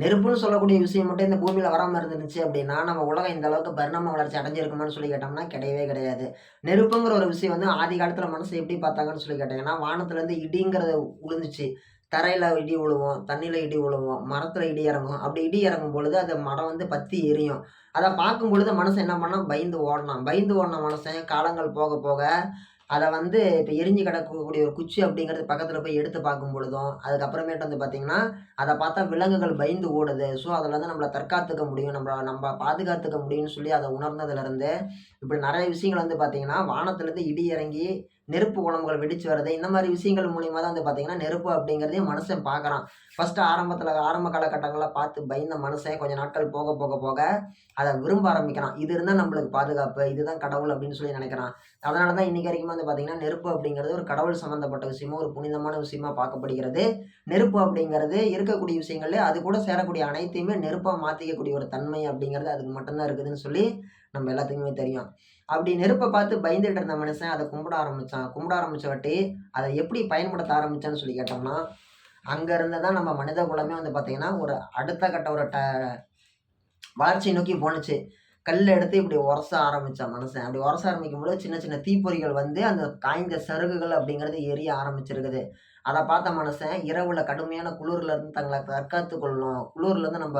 நெருப்புன்னு சொல்லக்கூடிய விஷயம் மட்டும் இந்த பூமியில் வராமல் இருந்துச்சு அப்படின்னா நம்ம உலகம் இந்த அளவுக்கு பரிணாம வளர்ச்சி அடைஞ்சிருக்குமான்னு சொல்லி கேட்டோம்னா கிடையவே கிடையாது. நெருப்புங்கிற ஒரு விஷயம் வந்து ஆதி காலத்தில் மனசு எப்படி பார்த்தாங்கன்னு சொல்லி கேட்டிங்கன்னா வானத்துலேருந்து இடிங்கிறது விழுந்துச்சு தரையில் இடி விழுவோம் தண்ணியில் இடி விழுவோம் மரத்தில் இடி இறங்கும் அப்படி இடி இறங்கும் பொழுது அது மரம் வந்து பற்றி எரியும். அதை பார்க்கும் பொழுது மனுஷன் என்ன பண்ணால் பயந்து ஓடணும் பயந்து ஓடின மனுஷன் காலங்கள் போக போக அதை வந்து இப்போ எரிஞ்சு கிடக்கக்கூடிய ஒரு குச்சி அப்படிங்கிறது பக்கத்தில் போய் எடுத்து பார்க்கும் பொழுதும் அதுக்கப்புறமேட்டு வந்து பார்த்திங்கன்னா அதை பார்த்தா விலங்குகள் பயந்து ஓடுது. ஸோ அதில் வந்து நம்மளை தற்காத்துக்க முடியும். நம்மளை நம்ம பாதுகாத்துக்க முடியும்னு சொல்லி அதை உணர்ந்ததுலேருந்து இப்படி நிறைய விஷயங்கள் வந்து பார்த்திங்கன்னா வானத்துலேருந்து இடி இறங்கி நெருப்பு குழம்புகள் வெடிச்சு வருது இந்த மாதிரி விஷயங்கள் மூலியமாக தான் வந்து பார்த்திங்கன்னா நெருப்பு அப்படிங்கிறதையும் மனுஷன் பார்க்குறான் ஃபஸ்ட்டு ஆரம்பத்தில் ஆரம்ப காலகட்டங்களில் பார்த்து பயந்த மனுஷன் கொஞ்சம் நாட்கள் போக போக போக அதை விரும்ப ஆரம்பிக்கிறான். இது இருந்தால் நம்மளுக்கு பாதுகாப்பு இதுதான் கடவுள் அப்படின்னு சொல்லி நினைக்கிறான். அதனால தான் இன்றைக்கி வரைக்கும் வந்து பார்த்திங்கன்னா நெருப்பு அப்படிங்கிறது ஒரு கடவுள் சம்மந்தப்பட்ட விஷயமா ஒரு புனிதமான விஷயமா பார்க்கப்படுகிறது. நெருப்பு அப்படிங்கிறது இருக்கக்கூடிய விஷயங்கள்லேயே அது கூட சேரக்கூடிய அனைத்தையுமே நெருப்பாக மாற்றிக்கக்கூடிய ஒரு தன்மை அப்படிங்கிறது அதுக்கு மட்டும்தான் இருக்குதுன்னு சொல்லி நம்ம எல்லாத்துக்குமே தெரியும். அப்படி நெருப்பை பார்த்து பயந்துட்டு இருந்த மனுஷன் அதை கும்பிட ஆரம்பித்தான் கும்பிட ஆரம்பித்தவட்டி அதை எப்படி பயன்படுத்த ஆரம்பித்தான்னு சொல்லி கேட்டோம்னா அங்கேருந்து தான் நம்ம மனித குலமே வந்து பார்த்திங்கன்னா ஒரு அடுத்த கட்ட ஒரு ட வளர்ச்சி நோக்கி போணுச்சு. கல் எடுத்து இப்படி உரச ஆரம்பித்தான் மனுஷன். அப்படி உரச ஆரம்பிக்கும் போது சின்ன சின்ன தீப்பொறிகள் வந்து அந்த காய்ந்த சருகுகள் அப்படிங்கிறது எரிய ஆரம்பிச்சிருக்குது. அதை பார்த்த மனுஷன் இரவுல கடுமையான குளிர்லேருந்து தங்களை தற்காத்து கொள்ளணும் குளிர்லேருந்து நம்ம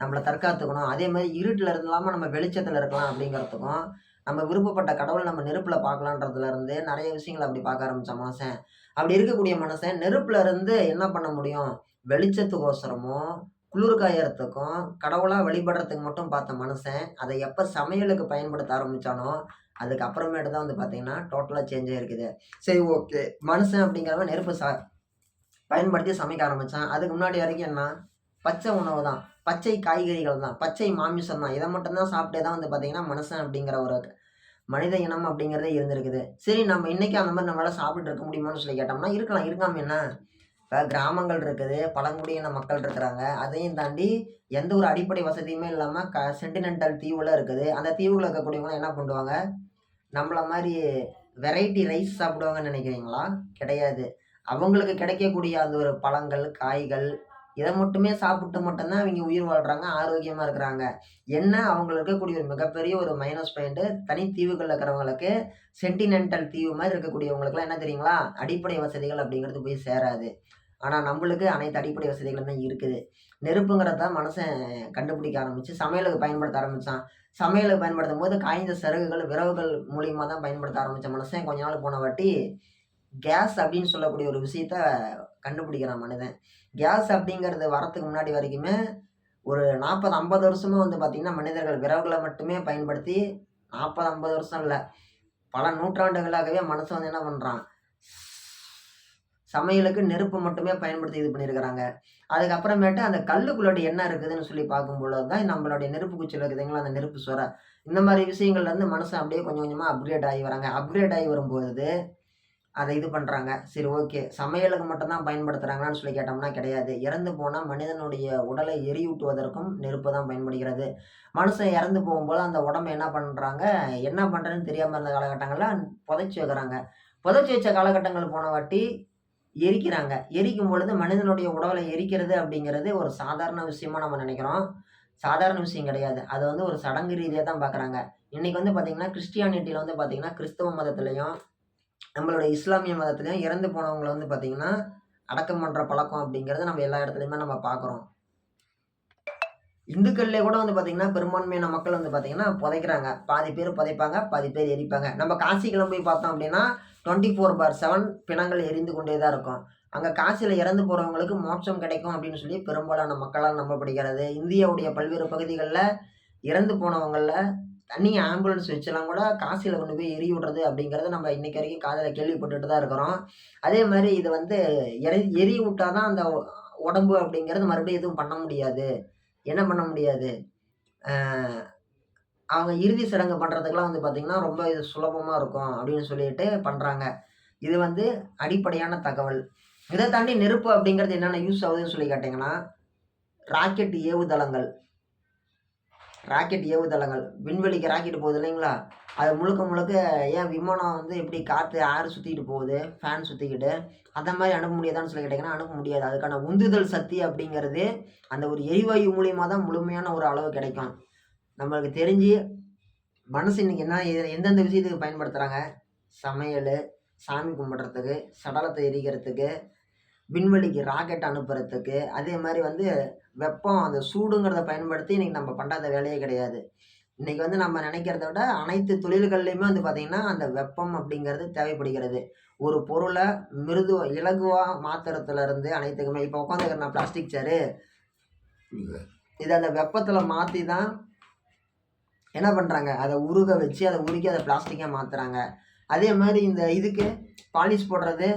நம்மளை தற்காத்துக்கணும். அதே மாதிரி இருட்டில் இருந்து இல்லாமல் நம்ம வெளிச்சத்தில் இருக்கலாம் அப்படிங்கிறதுக்கும் நம்ம விருப்பப்பட்ட கடவுள் நம்ம நெருப்பில் பார்க்கலான்றதுல இருந்து நிறைய விஷயங்களை அப்படி பார்க்க ஆரம்பித்த மனுஷன். அப்படி இருக்கக்கூடிய மனுஷன் நெருப்பில் இருந்து என்ன பண்ண முடியும்? வெளிச்சத்துக்கோசரமும் குளிர்காயறதுக்கும் கடவுளாக வழிபடுறதுக்கு மட்டும் பார்த்த மனுஷன் அதை எப்போ சமையலுக்கு பயன்படுத்த ஆரம்பித்தானோ அதுக்கு அப்புறமேட்டு தான் வந்து பார்த்தீங்கன்னா டோட்டலாக சேஞ்ச் ஆகிருக்குது சரி ஓகே. மனுஷன் அப்படிங்கிறவன் நெருப்பு சா பயன்படுத்தி சமைக்க ஆரம்பித்தான் அதுக்கு முன்னாடி வரைக்கும் என்ன? பச்சை உணவு தான். பச்சை காய்கறிகள் தான். பச்சை மாமிசம் தான். இதை மட்டும்தான் சாப்பிட்டே தான் வந்து பார்த்தீங்கன்னா மனுஷன் அப்படிங்கிற ஒரு மனித இனம் அப்படிங்கிறதே இருந்திருக்குது. சரி நம்ம இன்றைக்கி அந்த மாதிரி நம்மளால் சாப்பிட்டு இருக்க முடியுமான்னு சொல்லி கேட்டோம்னா இருக்கலாம். இருக்காம என்ன? இப்போ கிராமங்கள் இருக்குது பழங்குடியின மக்கள் இருக்கிறாங்க. அதையும் தாண்டி எந்த ஒரு அடிப்படை வசதியுமே இல்லாமல் க சென்டினென்டல் தீவுல இருக்குது. அந்த தீவுகளில் இருக்கக்கூடியவங்க என்ன பண்ணுவாங்க? நம்மள மாதிரி வெரைட்டி ரைஸ் சாப்பிடுவாங்கன்னு நினைக்கிறீங்களா? கிடையாது. அவங்களுக்கு கிடைக்கக்கூடிய அந்த ஒரு பழங்கள் காய்கள் இதை மட்டுமே சாப்பிட்டு மட்டும்தான் அவங்க உயிர் வாழ்கிறாங்க ஆரோக்கியமாக இருக்கிறாங்க. என்ன? அவங்களுக்கு இருக்கக்கூடிய ஒரு மிகப்பெரிய ஒரு மைனஸ் பாயிண்ட்டு தனி தீவுகளில் இருக்கிறவங்களுக்கு சென்டினென்டல் தீவு மாதிரி இருக்கக்கூடியவங்களுக்குலாம் என்ன தெரியுங்களா? அடிப்படை வசதிகள் அப்படிங்கிறது போய் சேராது. ஆனால் நம்மளுக்கு அனைத்து அடிப்படை வசதிகளுமே இருக்குது. நெருப்புங்கிறத தான் மனுஷன் கண்டுபிடிக்க ஆரம்பித்து சமையலுக்கு பயன்படுத்த ஆரம்பித்தான் சமையலுக்கு பயன்படுத்தும் போது காய்ந்த சிறகுகள் விறகுகள் மூலியமாக தான் பயன்படுத்த ஆரம்பித்த மனுஷன் கொஞ்ச நாள் போன வாட்டி கேஸ் அப்படின்னு சொல்லக்கூடிய ஒரு விஷயத்த கண்டுபிடிக்கிறான் மனிதன். கேஸ் அப்படிங்கிறது வரத்துக்கு முன்னாடி வரைக்குமே ஒரு நாற்பது ஐம்பது வருஷமும் வந்து பார்த்திங்கன்னா மனிதர்கள் விறகுகளை மட்டுமே பயன்படுத்தி நாற்பது ஐம்பது வருஷம் இல்லை பல நூற்றாண்டுகளாகவே மனுஷன் வந்து என்ன பண்ணுறான் சமையலுக்கு நெருப்பு மட்டுமே பயன்படுத்தி இது பண்ணியிருக்கிறாங்க அதுக்கப்புறமேட்டு அந்த கல்லுக்குள்ளோட என்ன இருக்குதுன்னு சொல்லி பார்க்கும்பொழுது தான் நம்மளுடைய நெருப்பு குச்சியில் இருக்குதுங்களா அந்த நெருப்பு சொர. இந்த மாதிரி விஷயங்கள்லேருந்து மனுஷன் அப்படியே கொஞ்சம் கொஞ்சமாக அப்கிரேட் ஆகி வராங்க. அப்கிரேட் ஆகி வரும்போது அதை இது பண்ணுறாங்க சரி ஓகே சமையலுக்கு மட்டும்தான் பயன்படுத்துகிறாங்களான்னு சொல்லி கேட்டோம்னா கிடையாது. இறந்து போனால் மனிதனுடைய உடலை எரியூட்டுவதற்கும் நெருப்பு தான் பயன்படுகிறது. மனுஷன் இறந்து போகும்போது அந்த உடம்பை என்ன பண்ணுறாங்க என்ன பண்ணுறதுன்னு தெரியாமல் இருந்த காலகட்டங்களில் புதைச்சி வைக்கிறாங்க. புதைச்சி வச்ச காலகட்டங்கள் போன வாட்டி எரிக்கிறாங்க. எரிக்கும் பொழுது மனிதனுடைய உடலை எரிக்கிறது அப்படிங்கிறது ஒரு சாதாரண விஷயமா நம்ம நினைக்கிறோம். சாதாரண விஷயம் கிடையாது. அது வந்து ஒரு சடங்கு ரீதியாக தான் பார்க்குறாங்க இன்றைக்கி வந்து பார்த்திங்கன்னா கிறிஸ்டியானிட்டியில் வந்து பார்த்திங்கன்னா கிறிஸ்தவ மதத்துலேயும் நம்மளுடைய இஸ்லாமிய மதத்துலேயும் இறந்து போனவங்களை வந்து பார்த்திங்கன்னா அடக்கம் பண்ணுற பழக்கம் அப்படிங்கிறது நம்ம எல்லா இடத்துலையுமே நம்ம பார்க்குறோம் இந்துக்கள்லேயே கூட வந்து பார்த்திங்கன்னா பெரும்பான்மையான மக்கள் வந்து பார்த்திங்கன்னா புதைக்கிறாங்க. பாதி பேர் புதைப்பாங்க பாதி பேர் எரிப்பாங்க. நம்ம காசிக்கெல்லாம் போய் பார்த்தோம் அப்படின்னா டுவெண்ட்டி ஃபோர் பார் செவன் பிணங்கள் எரிந்து கொண்டே தான் இருக்கும். அங்கே காசியில் இறந்து போகிறவங்களுக்கு மோட்சம் கிடைக்கும் அப்படின்னு சொல்லி பெரும்பாலான மக்களால் நம்பப்படுகிறது. இந்தியாவுடைய பல்வேறு பகுதிகளில் இறந்து போனவங்களில் தனி ஆம்புலன்ஸ் வச்செல்லாம் கூட காசியில் கொண்டு போய் எரி விடுறது அப்படிங்கிறத நம்ம இன்றைக்கி வரைக்கும் காதில் கேள்விப்பட்டுட்டு தான் இருக்கிறோம். அதே மாதிரி இது வந்து எரி எரி விட்டால் தான் அந்த உடம்பு அப்படிங்கிறது மறுபடியும் எதுவும் பண்ண முடியாது. என்ன பண்ண முடியாது? அவங்க இறுதி சடங்கு பண்ணுறதுக்கெலாம் வந்து பார்த்திங்கன்னா ரொம்ப இது சுலபமாக இருக்கும் அப்படின்னு சொல்லிட்டு பண்ணுறாங்க இது வந்து அடிப்படையான தகவல். இதை தாண்டி நெருப்பு அப்படிங்கிறது என்னென்ன யூஸ் ஆகுதுன்னு சொல்லி கேட்டிங்கன்னா ராக்கெட் ஏவுதளங்கள். ராக்கெட் ஏவுதளங்கள் விண்வெளிக்கு ராக்கெட் போகுது இல்லைங்களா? அது முழுக்க முழுக்க ஏன் விமானம் வந்து எப்படி காற்று ஆறு சுற்றிக்கிட்டு போகுது ஃபேன் சுற்றிக்கிட்டு அந்த மாதிரி அனுப்ப முடியாதான்னு சொல்லி கேட்டிங்கன்னா அனுப்ப முடியாது. அதுக்கான உந்துதல் சக்தி அப்படிங்கிறது அந்த ஒரு எரிவாயு மூலியமாக தான் முழுமையான ஒரு அளவு கிடைக்கும். நம்மளுக்கு தெரிஞ்சு மனசு இன்னைக்கு என்ன எந்தெந்த விஷயத்துக்கு பயன்படுத்துகிறாங்க சமையல் சாமி கும்பிட்றதுக்கு சடலத்தை எரிக்கிறதுக்கு விண்வெளிக்கு ராக்கெட் அனுப்புறதுக்கு. அதே மாதிரி வந்து வெப்பம் அந்த சூடுங்கிறத பயன்படுத்தி இன்னைக்கு நம்ம பண்ணாத வேலையே கிடையாது. இன்னைக்கு வந்து நம்ம நினைக்கிறத விட அனைத்து தொழில்கள்லையுமே வந்து பார்த்திங்கன்னா அந்த வெப்பம் அப்படிங்கிறது தேவைப்படுகிறது. ஒரு பொருளை மிருது இலகுவாக மாத்துறதுல இருந்து அனைத்துக்குமே இப்போ உட்காந்துக்கிற நான் பிளாஸ்டிக் சேரு இதை அந்த வெப்பத்தில் மாற்றி தான் என்ன பண்ணுறாங்க அதை உருக வச்சு அதை உருக்கி அதை பிளாஸ்டிக்காக மாற்றுறாங்க அதே மாதிரி இந்த இதுக்கு பாலிஷ் போடுறது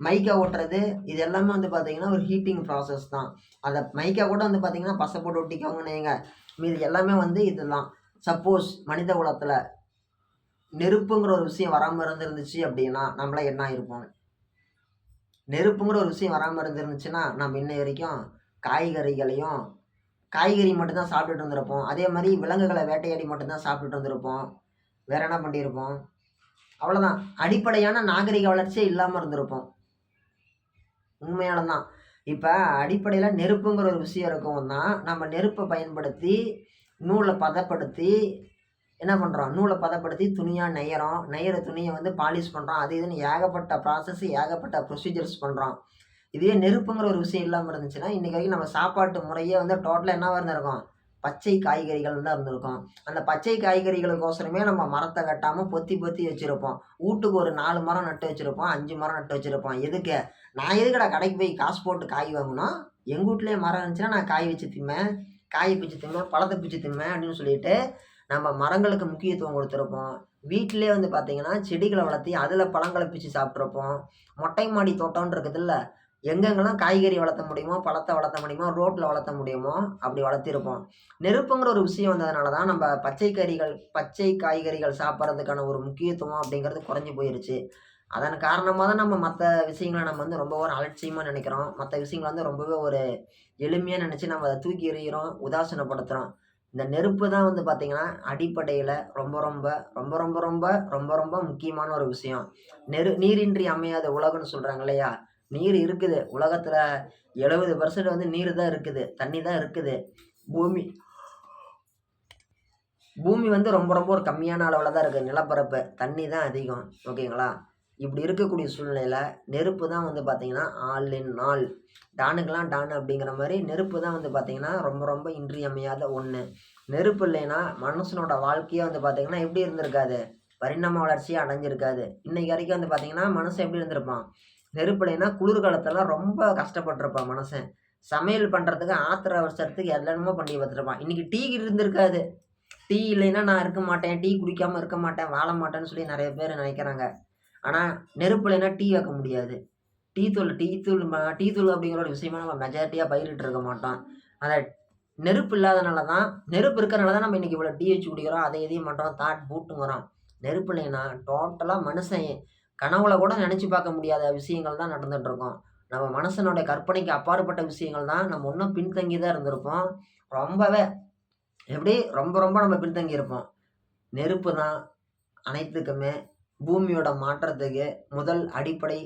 மைக்கை ஓட்டுறது இது எல்லாமே வந்து பார்த்தீங்கன்னா ஒரு ஹீட்டிங் ப்ராசஸ் தான். அதை மைக்கை கூட வந்து பார்த்தீங்கன்னா பசை போட்டு ஒட்டிக்கோங்கன்னு வைங்க. மீது எல்லாமே வந்து இதுதான். சப்போஸ் மனித குலத்தில் நெருப்புங்கிற ஒரு விஷயம் வராமல் இருந்துருந்துச்சு அப்படின்னா நம்மள என்ன ஆயிருப்போம்? நெருப்புங்கிற ஒரு விஷயம் வராமல் இருந்துருந்துச்சுன்னா நம்ம இன்னை வரைக்கும் காய்கறிகளையும் காய்கறி மட்டும்தான் சாப்பிட்டுட்டு இருந்திருப்போம். அதே மாதிரி விலங்குகளை வேட்டையாடி மட்டும்தான் சாப்பிட்டுட்டு இருந்திருப்போம். வேற என்ன பண்ணியிருப்போம்? அவ்வளோதான் அடிப்படையான நாகரிக வளர்ச்சியே இல்லாமல் இருந்திருப்போம். உண்மையால தான் இப்போ அடிப்படையில் நெருப்புங்கிற ஒரு விஷயம் இருக்கும் தான் நம்ம நெருப்பை பயன்படுத்தி நூலை பதப்படுத்தி என்ன பண்ணுறோம் நூலை பதப்படுத்தி துணியாக நெய்யறோம். நெய்கிற துணியை வந்து பாலிஷ் பண்ணுறோம் அது இதுன்னு ஏகப்பட்ட ப்ராசஸ் ஏகப்பட்ட ப்ரொசீஜர்ஸ் பண்ணுறோம் இதே நெருப்புங்கிற ஒரு விஷயம் இல்லாமல் இருந்துச்சுன்னா இன்றைக்கி வரைக்கும் நம்ம சாப்பாட்டு முறையே வந்து டோட்டலாக என்னவாக இருந்திருக்கும்? பச்சை காய்கறிகள் தான் இருந்திருக்கும். அந்த பச்சை காய்கறிகளுக்கோசரமே நம்ம மரத்தை கட்டாமல் பொத்தி பொத்தி வச்சுருப்போம். வீட்டுக்கு ஒரு நாலு மரம் நட்டு வச்சுருப்போம் அஞ்சு மரம் நட்டு வச்சுருப்போம். எதுக்கு? நான் எதுக்கடா கடைக்கு போய் காசு போட்டு காய் வாங்கணும்? எங்கள் வீட்லேயே மரம் இருந்துச்சுன்னா நான் காய் வச்சு திம்பேன் காய் பிச்சு திம்பேன் பழத்தை பிச்சு திம்பேன் அப்படின்னு சொல்லிட்டு நம்ம மரங்களுக்கு முக்கியத்துவம் கொடுத்துருப்போம். வீட்டிலே வந்து பார்த்திங்கன்னா செடிகளை வளர்த்தி அதில் பழங்களை பிச்சு சாப்பிட்ருப்போம் மொட்டை மாடி தோட்டம்னு இருக்குதுல்ல எங்கெங்கெல்லாம் காய்கறி வளர்த்த முடியுமோ பழத்தை வளர்த்த முடியுமோ ரோட்டில் வளர்த்த முடியுமோ அப்படி வளர்த்திருப்போம். நெருப்புங்கிற ஒரு விஷயம் வந்ததுனால தான் நம்ம பச்சை கறிகள் பச்சை காய்கறிகள் சாப்பிட்றதுக்கான ஒரு முக்கியத்துவம் அப்படிங்கிறது குறைஞ்சி போயிருச்சு. அதன் காரணமாக தான் நம்ம மற்ற விஷயங்களை நம்ம வந்து ரொம்ப ஒரு அலட்சியமாக நினைக்கிறோம். மற்ற விஷயங்களை வந்து ரொம்பவே ஒரு எளிமையாக நினச்சி நம்ம அதை தூக்கி எறிகிறோம் உதாசீனப்படுத்துகிறோம் இந்த நெருப்பு தான் வந்து பார்த்திங்கன்னா அடிப்படையில் ரொம்ப ரொம்ப ரொம்ப ரொம்ப ரொம்ப ரொம்ப ரொம்ப முக்கியமான ஒரு விஷயம். நெரு நீரின்றி அமையாத உலகம்னு சொல்கிறாங்க இல்லையா? நீர் இருக்குது. உலகத்தில் எழுபது பர்சன்ட் வந்து நீர் தான் இருக்குது. தண்ணி தான் இருக்குது. பூமி பூமி வந்து ரொம்ப ரொம்ப ஒரு கம்மியான அளவில் தான் இருக்குது நிலப்பரப்பு தண்ணி தான் அதிகம். ஓகேங்களா இப்படி இருக்கக்கூடிய சூழ்நிலையில் நெருப்பு தான் வந்து பார்த்திங்கன்னா ஆளின் நாள். டானுக்கெலாம் டான் அப்படிங்கிற மாதிரி நெருப்பு தான் வந்து பார்த்திங்கன்னா ரொம்ப ரொம்ப இன்றியமையாத ஒன்று நெருப்பு இல்லைன்னா மனுஷனோட வாழ்க்கையே வந்து பார்த்திங்கன்னா எப்படி இருந்திருக்காது? பரிணாம வளர்ச்சியாக அடைஞ்சிருக்காது. இன்றைக்கி வரைக்கும் வந்து பார்த்திங்கன்னா மனுஷன் எப்படி இருந்திருப்பான்? நெருப்பு குளிர்காலத்தெல்லாம் ரொம்ப கஷ்டப்பட்டிருப்பான் மனுஷன். சமையல் பண்ணுறதுக்கு ஆத்திர அவசரத்துக்கு என்னென்னமோ பண்ணி பார்த்துருப்பான். இன்றைக்கி டீ இருந்திருக்காது. டீ இல்லைன்னா நான் இருக்க மாட்டேன். டீ குடிக்காமல் இருக்க மாட்டேன். வாழ மாட்டேன்னு சொல்லி நிறைய பேர் நினைக்கிறாங்க. ஆனால் நெருப்பு டீ வைக்க முடியாது. டீ தூள் டீ தூள் டீ தூள் அப்படிங்கிற ஒரு விஷயமா நம்ம மெஜாரிட்டியாக பயிரிட்டு இருக்க மாட்டோம். அந்த நெருப்பு இல்லாதனால தான் நெருப்பு இருக்கிறனால தான் நம்ம இன்றைக்கி இவ்வளோ டீ வச்சு குடிக்கிறோம். அதை எதையும் பண்ணுறோம் தாட் பூட்டுங்கிறோம் நெருப்பு இல்லைன்னா டோட்டலாக மனுஷன் கனவுல கூட நினச்சி பார்க்க முடியாத விஷயங்கள் தான் நடந்துட்டு இருக்கோம் நம்ம மனசனுடைய கற்பனைக்கு அப்பாற்பட்ட விஷயங்கள் தான் நம்ம இன்னும் பின்தங்கி தான் இருந்திருப்போம். ரொம்பவே எப்படி? ரொம்ப ரொம்ப நம்ம பின்தங்கி இருப்போம். நெருப்பு தான் அனைத்துக்குமே பூமியோட மாற்றத்துக்கு முதல் அடிப்படை